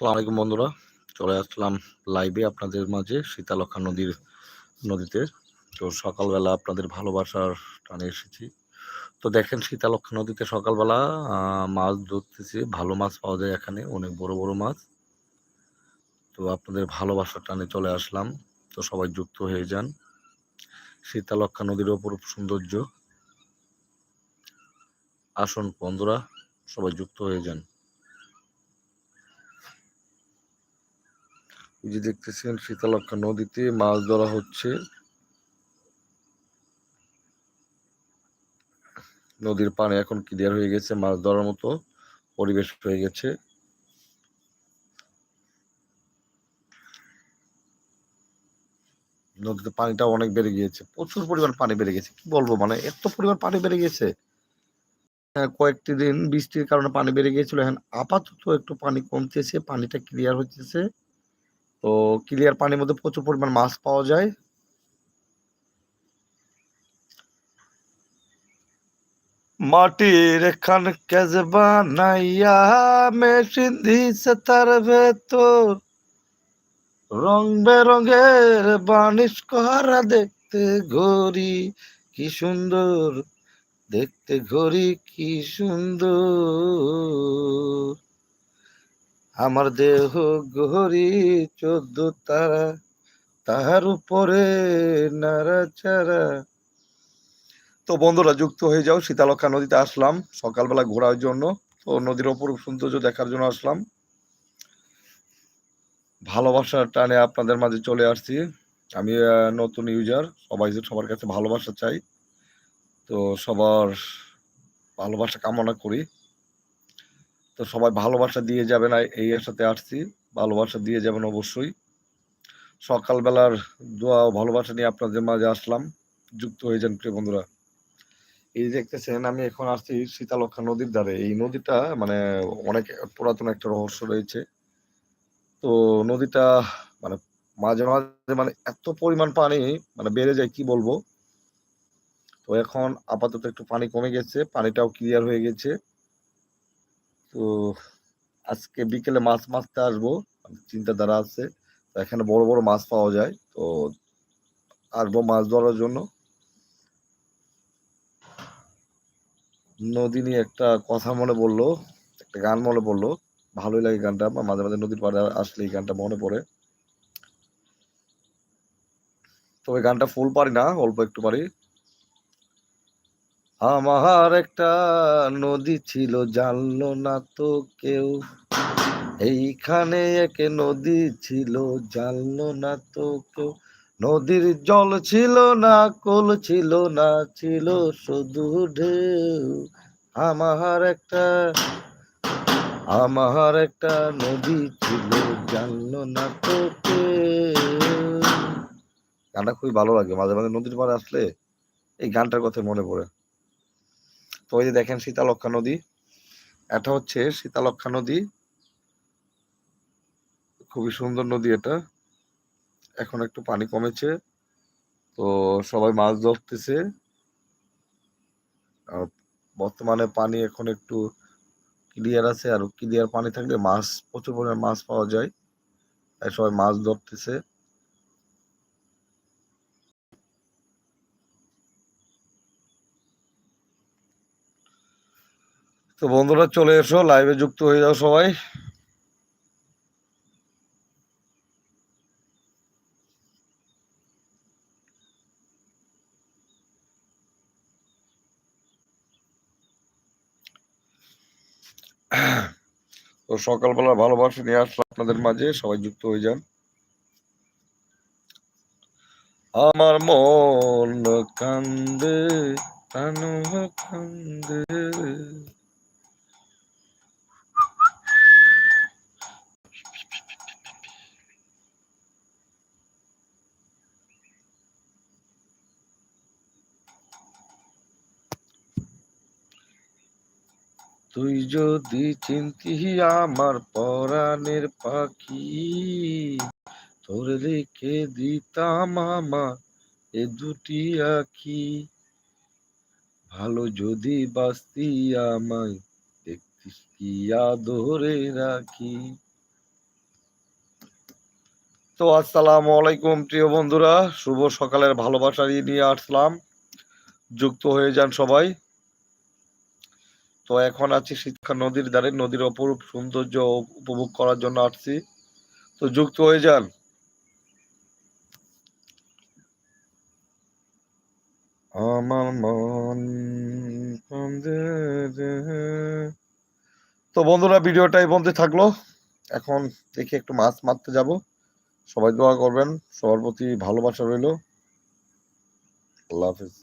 সালাম আলাইকুম, বন্ধুরা। চলে আসলাম লাইভে আপনাদের মাঝে শীতালক্ষা নদীর, নদীতে। তো সকালবেলা আপনাদের ভালোবাসার টানে এসেছি। তো দেখেন শীতালক্ষা নদীতে সকালবেলা মাছ ধরতেছি। ভালো মাছ পাওয়া যায় এখানে, অনেক বড় বড় মাছ। তো আপনাদের ভালোবাসার টানে চলে আসলাম। তো সবাই যুক্ত হয়ে যান। শীতালক্ষা নদীর অপরূপ সৌন্দর্য। আসুন, বন্ধুরা, সবাই যুক্ত হয়ে যান। যে দেখতেছেন শীতলক্ষা নদীতে মাছ ধরা হচ্ছে। নদীর পানি এখন ক্লিয়ার হয়ে গেছে মাছ ধরার মতো পরিবেশ হয়ে গেছে। নদীতে পানিটা অনেক বেড়ে গিয়েছে প্রচুর পরিমাণ পানি বেড়ে গেছে কি বলব মানে এত পরিমাণ পানি বেড়ে গেছে। হ্যাঁ, কয়েকটি দিন বৃষ্টির কারণে পানি বেড়ে গিয়েছিল এখন আপাতত একটু পানি কমতেছে পানিটা ক্লিয়ার হচ্ছে তো ক্লিয়ার পানির মধ্যে প্রচুর পরিমাণ মাছ পাওয়া যায়। মাটির খান কেজবা নাইয়া মেশিন দিছে তার ভেতর। রং বেরঙের বানিশ করা দেখতে ঘড়ি, কি সুন্দর। দেখতে ঘড়ি, কি সুন্দর। আমার দেহ গহরি চোদ্দ তারা, তাহার উপরে নাড়াচাড়া তো বন্ধুরা, যুক্ত হয়ে যাও শীতালক্ষা নদীতে আসলাম। সকালবেলা ঘোরার জন্য। তো নদীর অপরূপ সৌন্দর্য দেখার জন্য আসলাম। ভালোবাসার টানে আপনাদের মাঝে চলে আসছি। আমি নতুন ইউজার সবাই সবার কাছে ভালোবাসা চাই। তো সবার ভালোবাসা কামনা করি। তো সবাই ভালোবাসা দিয়ে যাবেন এই সাথে আসছি। ভালোবাসা দিয়ে যাবেন অবশ্যই। সকালবেলার দোয়া ও ভালোবাসা নিয়ে আপনাদের মাঝে আসলাম। যুক্ত হয়ে যান প্রিয় বন্ধুরা। এই দেখতেছেন, আমি এখন আসছি শীতালক্ষা নদীর ধারে। এই নদীটা মানে অনেক পুরাতন একটা রহস্য রয়েছে। তো নদীটা মানে মাঝে মাঝে মানে এত পরিমাণ পানি মানে বেড়ে যায়, কি বলব? তো এখন আপাতত একটু পানি কমে গেছে, পানিটাও ক্লিয়ার হয়ে গেছে। তো আজকে বিকেলে মাছ মারতে আসব। চিন্তাধারা আছে এখানে বড় বড় মাছ পাওয়া যায়, তো আসব মাছ ধরার জন্য। নদী নিয়ে একটা কথা মনে পড়ল, একটা গান মনে পড়ল। ভালোই লাগে গানটা মাঝে মাঝে নদীর পাড়ে আসলে এই গানটা মনে পড়ে। তবে গানটা ফুল পারি না, অল্প একটু পারি। আমার একটা নদী ছিল, জানলো না তো কেউ। এইখানে এক নদী ছিল, জানলো না তো কেউ। নদীর জল ছিল না, কোল ছিল না, ছিল শুধু ঢেউ। আমার একটা আমার একটা নদী ছিল, জানলো না তো গানটা খুবই ভালো লাগে, মাঝে মাঝে নদীর পাড়ে আসলে এই গানটার কথা মনে পড়ে। তো ওই যে দেখেন শীতালক্ষা নদী, এটা হচ্ছে শীতালক্ষা নদী। খুবই সুন্দর নদী এটা। এখন একটু পানি কমেছে, তো সবাই মাছ ধরতেছে। বর্তমানে পানি এখন একটু ক্লিয়ার আছে, আর ক্লিয়ার পানি থাকলে মাছ, প্রচুর পরিমাণে মাছ পাওয়া যায়। তাই সবাই মাছ ধরতেছে। তো বন্ধুরা চলে এসো লাইভে যুক্ত হয়ে যাও সবাই। তো সকালবেলা ভালোবাসা নিয়ে আসলাম আপনাদের মাঝে, সবাই যুক্ত হয়ে যান। আমার মন কান্দে কান্দে। তুই যদি চিন্তি আমার পরাণের পাখি, তোর রেখে দিতাম আমার এ দুটি আখি। ভালো যদি বাস্তি আমায়, দেখতিস কি রাখি। তো আসসালামু আলাইকুম প্রিয় বন্ধুরা, শুভ সকালের ভালোবাসা নিয়ে আসলাম। যুক্ত হয়ে যান সবাই। তো এখন আছি শিক্ষা নদীর দ্বারে নদীর অপরূপ সৌন্দর্য উপভোগ করার জন্য আসছি। তো যুক্ত হয়ে যান। আমার মন তো বন্ধুরা, ভিডিওটা এই পর্যন্ত থাকল। এখন দেখি একটু মাছ মারতে যাব। সবাই দোয়া করবেন। সবার প্রতি ভালোবাসা রইল। আল্লাহ হাফিজ।